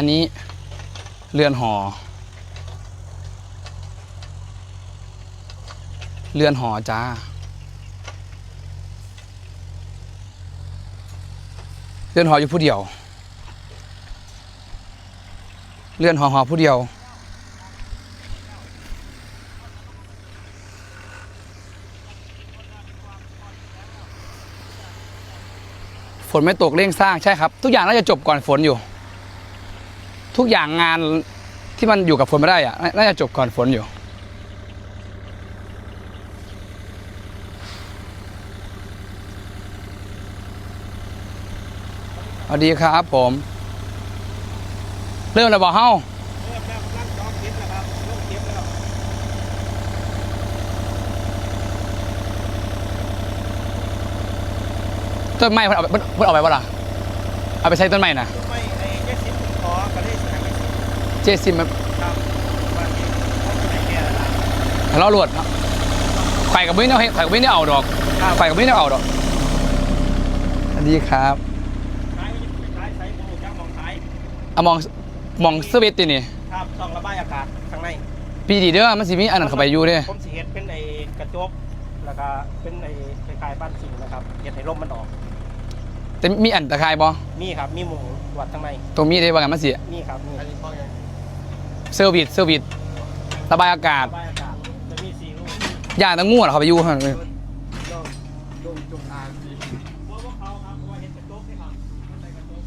อันนี้เรือนหอ เรือนหอจ้า เรือนหออยู่ผู้เดียว เรือนหอหอผู้เดียว ฝนไม่ตกเร่งสร้างใช่ครับ ทุกอย่างน่าจะจบก่อนฝนอยู่ ทุกอย่างงานที่มันอยู่กับฝนไม่ได้อะน่าจะจบก่อนฝนอยู่ สวัสดีครับผม เริ่มแล้วบอกเฮ้าเริ่มแล้วกำลังองคลิปแล้วครับลงคลิปแล้วต้นไม้เพิ่นเอาไปเพิ่นเอาไปบ่ล่ะ เอาไปใช้ต้นไม้นะ ต้นไม้ไอ้เจ็ดสิบ ขอก็เลยแสดงไปสิเจซิมมันครับว่าที่เขาจะไหนแก่ละทะเลาะรวดเนาะไข่กับมิ้นเอาให้ไข่กับมิ้นได้เอาดอกครับไข่กับมิ้นได้เอาดอกสวัสดีครับท้ายก็จะเป็นท้ายใช้โมจังมองท้ายเอามองมองสวิตช์ตินี่ครับต้องระบายอากาศข้างในปีดีเด้อมันสิมีอันนั้นเข้าไปอยู่เด้ผมสิเฮ็ดเป็นไอ้กระจก แล้วก็เป็นไอ้คล้ายๆบ้านสิงนะครับเฮ็ดให้ลมมันออก แต่มีอันตะไคร้บ่ มีครับ มีหมู วัดข้างในตรงมีได้ว่ากันมันสินี่ครับนี่อันนี้พ่อยังเซอร์วิสเซอร์วิสระบายอากาศระบายอากาศจะมีสี่ลูกอย่างตะงูน่ะเข้าไปอยู่หั่นเลยลงจงอางสิว่าพวกเขาครับเพราะว่าเฮ็ดกระจกนี่ครับมันใส่กระจก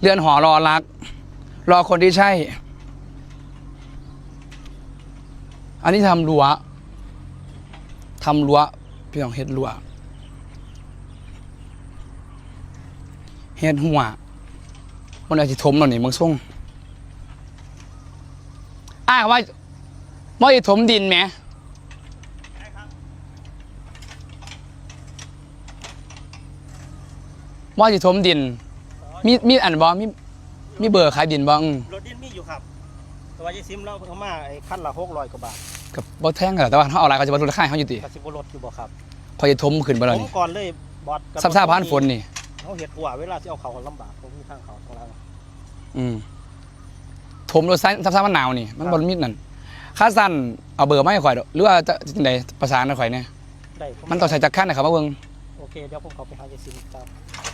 เรือนหอรอรัก รอคนที่ใช่ อันนี้ทำรั้วทำรั้วพี่น้องเฮ็ดรั้ว เฮ็ดหัวมันอาจจะถมแล้วนี่มึงส่งอ้าวว่าว่าจะถมดินไหมว่าจะถมดิน มีมีอันบอมีมีเบอร์ขายดินบ้างรถดินมีอยู่ครับแต่ว่ายี่ซิมเราเอามาไอ้ขั้นละหกร้อยกว่าบาทกับบอแท่งกันแต่ว่าเขาเอาอะไรเขาจะมาลดราคาให้เขาอยู่ติกสิบรถอยู่บ่ครับพอจะถมขึ้นไปแล้วผมนี่ก่อนเลยบอสซับซ่าพันฝนนี่ เขาเห็ดหัวเวลาที่เอาเขาลำบากผมมีทางเขาทางล่างอืมถมรถไซซับซ่ามันหนาวนี่ มันบนมิดนั่นค่าสั้นเอาเบอร์มาให้ข่อยดอกหรือว่าจะจังไดประสานกับข่อยเนี่ยได้มันต้องใช้จักรขั้นนะครับมาเบิ่งโอเคเดี๋ยวผมเขาไปหายี่ซิมครับ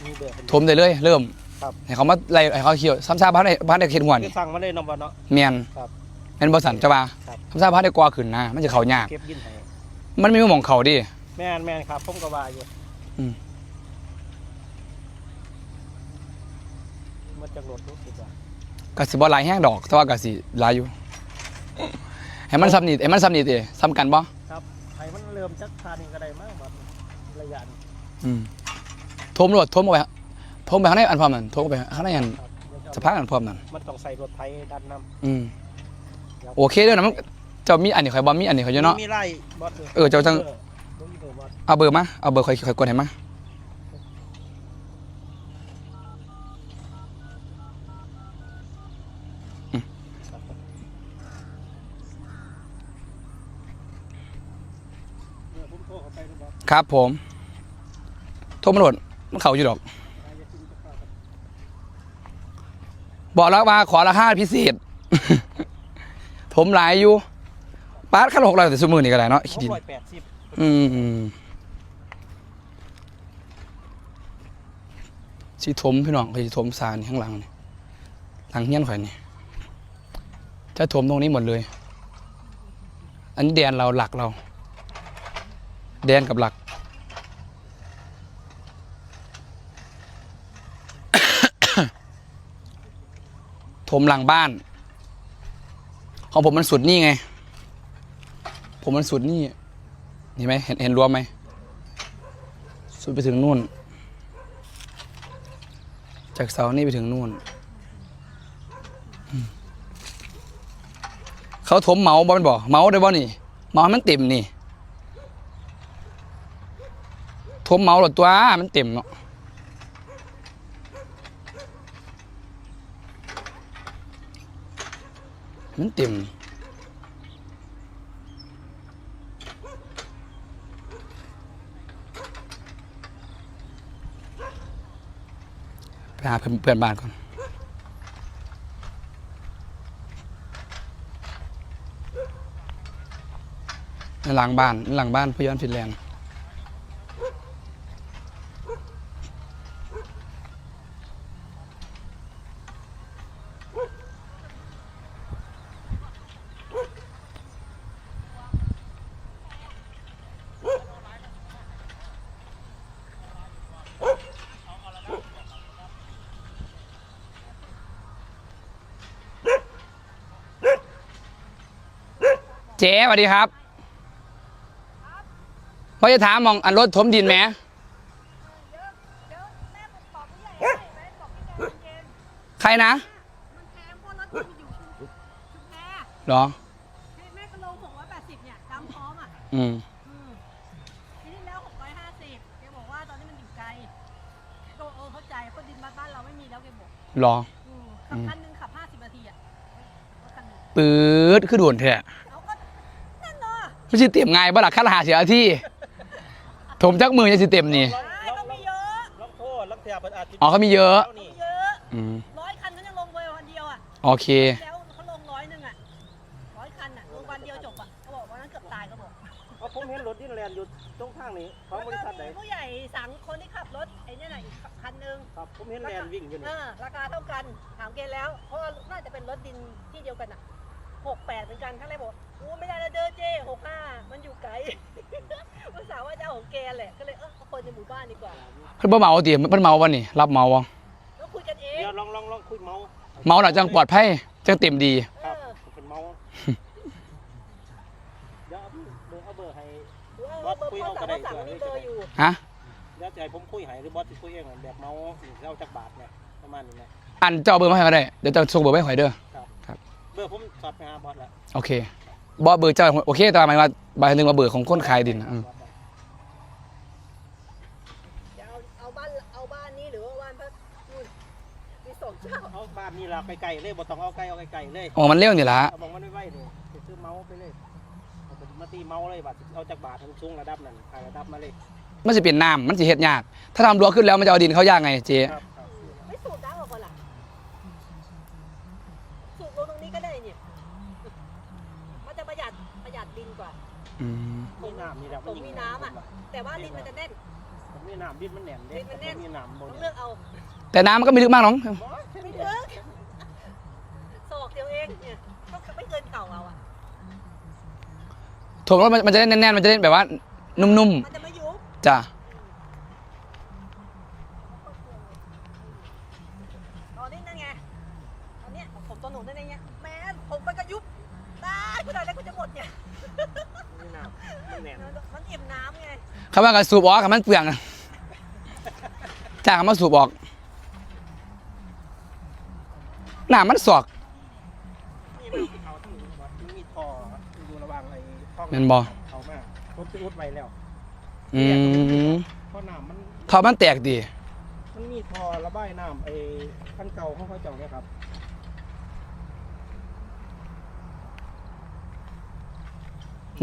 มีเบอร์เป็นถมได้เลย เริ่มครับ ให้เขามาไล่ให้เขาเขียวซับซ่าพันได้พันได้เข็ดหัวคือนี่สั่งมาเลยนำบ่เนาะ เมียนครับแม่นบ่สันจะว่าครับซับซ่าพันได้กว่าขึ้นนะมันจะเข้ายาก เก็บยินให้มันไม่มีหม่องเขาดิ แม่นแม่นครับผมก็ว่าอยู่อืม มันจะรถรู้สึกว่า ก็สิบ่หลายแห้งดอกแต่ว่าก็สิหลายอยู่ ให้มันซ้ำนี่ให้มันซ้ำนี่ติซ้ำกันบ่ครับให้มันเริ่มจักทานี่ก็ได้มากแบบระยะนี้อืมทมรถทมเอาไปทมไปข้างในอันพร้อมนั่นทมไปข้างในอันครับเดี๋ยวจะสะพานอันพร้อมนั่นมันต้องใส่รถไถดันน้อืมำโอเคเด้อนะมันเจ้ามีอันนี้ข่อยบ่มีอันนี้ข่อยอยู่เนาะ มีไล่บอสเออเจ้าจังต้องมีเบอร์บอสเอาเบอร์มาเอาเบอร์ข่อยข่อยกดให้มาอืม เออผมโทรเข้าไปดูบอส ครับผม โทรมาโหลดมันเข้าอยู่ดอกนายจะกินกับข้าวกับบอกแล้วว่าขอราคาพิเศษ ผมหลายอยู่ปาดขั้นหกร้อยแต่สมือนี่ก็ได้เนาะหขี้กดินร้อยแปดสิบอืมสีถมพี่น้องเคยถมสารข้างหลังนี่หลังเงี้ยนข่อยนี่จะถมตรงนี้หมดเลย อันนี้แดนเราหลักเรา แดนกับหลัก ถมหลังบ้าน ของผมมันสุดนี่ไง ผมมันสุดนี่ เห็นไหมเห็นเห็นรั้วไหม สุดไปถึงนู่น จากเสานี่ไปถึงนู่น เขาถมเมาบอลบอกเมาได้บ่นี่ เมาให้มันเต็มนี่ ถมเมาหลดตัว มันเต็มเนาะมันเต็มไปหาเพื่อนเพื่อนบ้านก่อนหลังบ้านหลังบ้านพยอนฟินแลนด์ เจ๊สวัสดีครับว่าจะถามมองอันรถถมดินไหมเดี๋ยวเดี๋ยวแม่ผมบอกผู้ใหญ่ให้แม่บอกพี่ใจเย็นใครนะมันแพงเพราะรถมันอยู่ชุมชุมแพเหรอให้แม่ก็ลงหกร้อยแปดสิบเนี่ยดำพร้อมอะอืมอืมทีนี้แล้วหกร้อยห้าสิบแกบอกว่าตอนนี้มันอยู่ไกลก็เออเข้าใจเพราะดินบ้านบ้านเราไม่มีแล้วแกบอกเหรออืมขับคันหนึงขับห้าสิบนาทีอะรถคันหนึงปื๊ดคือด่วนแท้เอาก็นั่นเนาะ ไม่ใช่เตรียมไงายบ่หลักขั้นหาเสียที่ถมจักมือจะสิเต็มนี่ใช่ต้องมีเยอะลองโทษลังเทียบอาจจะอ๋อเขามีเยอะมีเยอะอืมร้อยคันนั้นยังลงไปวันเดียวอะโอเค แล้วเขาลงร้อยหนึ่งอะร้อยคันอะลงวันเดียวจบอะเขาบอกวันนั้นเกือบตายเขาบอกเพราะผมเห็นรถดินแลนด์อยู่ตรงข้างนี้ของบริษัทไหนมีผู้ใหญ่สั่งคนที่ขับรถไอ้เนี่ยน่ะอีกคันนึงครับผมเห็นแลนด์วิ่งอยู่เอนี่อราคาเท่ากันถามเกณฑ์แล้วเพราะว่าน่าจะเป็นรถดินที่เดียวกันอะหกแปดเหมือนกันข้างแรกบอกโอ้ไม่ได้แล้วเด้อเจ้หกห้ามันอยู่ไกล ภาษาว่าจะเอาของแกแหละก็เลยเออเอาคนในหมู่บ้านดีกว่า เพิ่นบ่เมาติเพิ่นเมาวันนี้รับเมาบ่แล้วคุยกันเองเดี๋ยวลองลองลองคุยเมาเมาหน่อยจังปลอดภัยจังเต็มดีเอครับอเป็นเมาเดี๋ยวเอาเบอร์เอาเบอร์ให้ เออเบอร์พ่อสั่งพ่อสั่งมีเบอร์อยู่ฮะเดี๋ยวจะให้ผมคุยให้หรือบอสจะคุยเองแบบเมาเล่าจากบาทเนี่ยประมาณนี้นะอันเจ้าเอาเบอร์มาให้ก็ได้ เดี๋ยวจะส่งเบอร์ไปให้ข่อยเด้อ เบอร์ผมสอบไปหาบอสแล้วโอเค บอเบอร์เจ้าโอเคแต่ว่าหมายว่าใบหนึ่งว่าเบอร์ของคนขายดินนะอืมจะเอาเอาบ้านเอาบ้านนี้หรือว่าบ้านพระนู่นมีสองเจ้าเอาบ้านนี่ละไกลๆเลยบ่ต้องเอาไกลเอาไกลๆเลยอ๋อมันเร็วนี่ล่ะเอาบอกมันไม่ไหวเลยไปซื้อเมาส์ไปเลยเอาไปมาตีเมาส์เลยบาทเอาจากบาททางสูงระดับนั้นขายระดับมาเลย มันสิเปลี่ยนน้ำมันสิเฮ็ดยาก ถ้าทำรั้วขึ้นแล้วมันจะเอาดินเข้ายากไงเจ๊ครับครับ ไม่สูบน้ำออกก่อนล่ะสูบลงตรงนี้ก็ได้เนี่ยมันจะประหยัดประหยัดดินกว่า อื มมีน้ำนี่แหละผมมีน้ำอะแต่ว่าดินมันจะแน่นผมมีน้ำดินมันแน่นเด้ดินมันแน่นมีน้ำบต้นองเนี่เลืยอกเอาแต่น้ำมันก็ไม่ลึกมากหรอกไม่ถึงศอกเดียวเองเนี่ยก็ไม่เกินเข่าเอาอะถ่วงแล้วมันมันจะได้แน่นๆมันจะได้แบบว่านุ่มมันจะไม่ยุบๆจ้ะตอนนี้นั่นไงตอนเนี้ยผมตัวหนูนั่นไงแม้ผมมันก็ยุบได้ขนาดนั้นก็จะหมดเนี่ย มีน้ำมันแน่นมันอิ่มน้ำไงคำว่ากับสูบออกกับมันเปลืองจ้างเอามาสูบออกน้ำมันสอกนี่มันเขาที่วัดที่มีท่ออยู่ระหว่างไอ้ห้องแม่นบ่เขามากรถไปอุดไว้แล้วอืมเพราะน้ำมันเขามันแตกดี มันมีท่อระบายน้ำไอ้ขั้นเก่าของเขาเจ้าเนี่ยครับ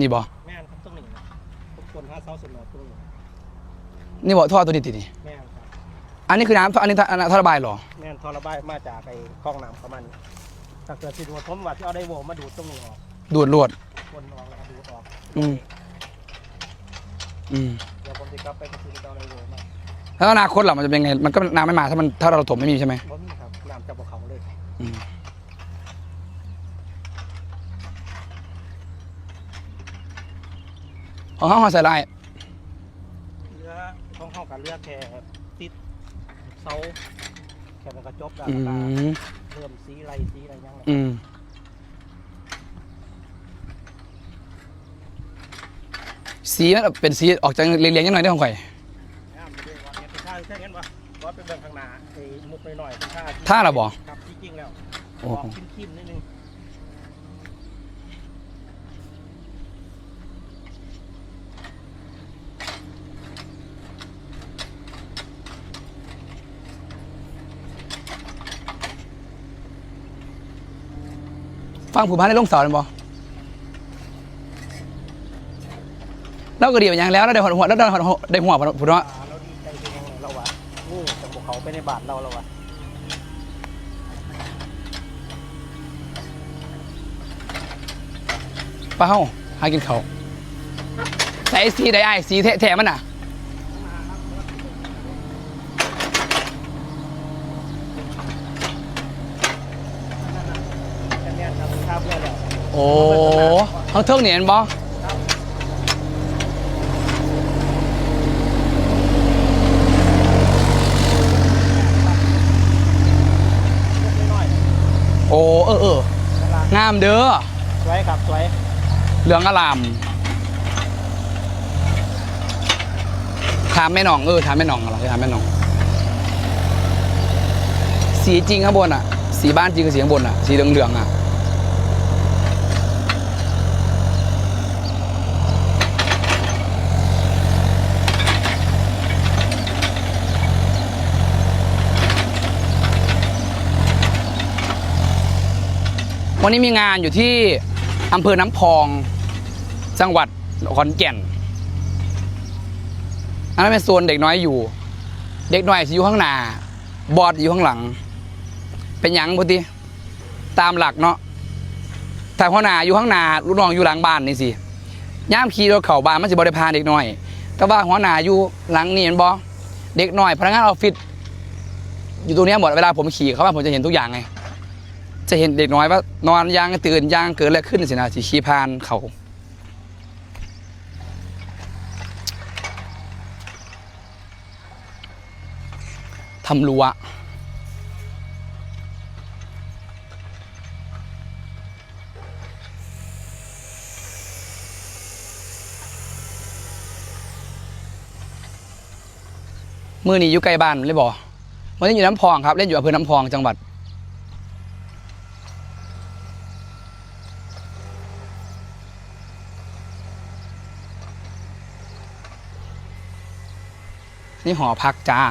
นี่บ่แม่นครับตรงนี้นะทุกคนห้าเสาสนอตรงนี้นี่บ่ท่อตัวนี้ตินี่แม่นครับอันนี้คือน้ำอันนี้ท่ออันนั้นท่อระบายเหรอแม่นท่อระบายมาจากไอ้คลองน้ำประมาณนี้ถ้าเกิดสิดูดผมว่าที่เอาได้โวมาดูดตรงนี้ออกดูดลวดคนออกแล้วก็ดูดออกอืมอืมเดี๋ยวผมจะกลับไปกระตุ้นเอาได้โวมาแล้วอนาคตล่ะมันจะเป็นไงมันก็น้ำไม่มาถ้ามันถ้าเราถมไม่มีใช่ไหมบ่มีครับน้ำจากภูเขาเลยอืม ของห้องใส่ลายเรือของห้องกับเรือแค่ติดเสาแค่นั้นก็จบแล้วอืก็มเริ่มสีไรสีอะไรยังไงอืมสีมันเป็นสีออกจากเรียงๆนิดหน่อยได้ของข่อยน้ำไปด้วยว่าเนี่ยเป็นท่าแค่นั้นวะรถไปเบิ่งข้างหน้าไอ้มุกหน่อยๆเป็นท่าที่ท่าเหรอบ่ครับที่จริงแล้วโอ้อโหอกคิมๆนิดนึง ความผูกพันในโลงสอนบ่เราก็เดียวอย่างแล้วเราได้หัวหัวเราได้หัวได้หัวผมเนาะเราดีใจที่เราวะนี่จังหวเขาไปในบาทเราเราวะป้าเฮาหากินเขาใส่ไอซีได้ไอซีแท้ๆมันอะ อนแล้วโอ้เขาเทิงเนี่ยเห็นบ่น้อยโอ้เออเออๆเวลางามเด้อ สวยครับสวย เหลืองอลาม ถามแม่หน่องเออถามแม่หน่องเหรอถามแม่หน่อง สีจริงข้างบนอะ สีบ้านจริงกับสีข้างบนอะ สีเหลืองๆอะ วันนี้มีงานอยู่ที่อำเภอน้ำพอง จังหวัดขอนแก่นอันนั้นเป็นโซนเด็กน้อยอยู่ เด็กน้อยอยู่ข้างหน้า บอดอยู่ข้างหลัง เป็นหยังพุติตามหลักเนาะแต่หัวหน้าอยู่ข้างหน้าลูกน้องอยู่หลังบ้านนี่สิย่ามขี่รถเข่าบ้านมันจะบริพาเด็กน้อย แต่ว่าหัวหน้าอยู่หลังนี่เห็นบอเด็กน้อยพนักงานออฟฟิศอยู่ตรงนี้หมดเวลาผมขี่เขามาผมจะเห็นทุกอย่างไง จะเห็นเด็กน้อยว่า นอนยางตื่นยางเกิดอะไรขึ้นสินะสิขี่พานเขาทำรั้วมือนี้อยู่ใกล้บ้านเลยบอกวันนี้อยู่น้ำพองครับ เล่นอยู่อำเภอน้ำพองจังหวัด นี่หอพักจ้า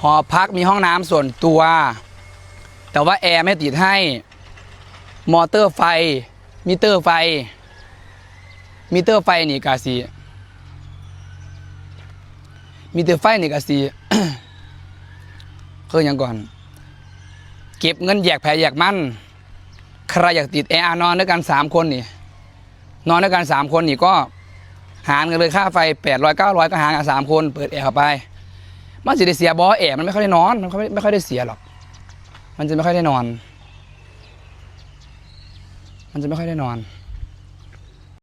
หอพักมีห้องน้ำส่วนตัว แต่ว่าแอร์ไม่ติดให้ มอเตอร์ไฟ มิเตอร์ไฟ มิเตอร์ไฟนี่กาสีมิเตอร์ไฟนี่กาสีคืออย่างก่อน เก็บเงินแยกแผลแยกมั่น ใครอยากติดแอร์นอนด้วยกันสามคนนี่ นอนด้วยกันสามคนนี่ก็ หารกันเลยค่าไฟแปดร้อยเก้าร้อยก็หารกันสามคนเปิดแอร์เข้าไป มันจะได้เสียบอแอร์มันไม่ค่อยได้นอนมันไม่ไม่ค่อยได้เสียหรอก มันจะไม่ค่อยได้นอน มันจะไม่ค่อยได้นอน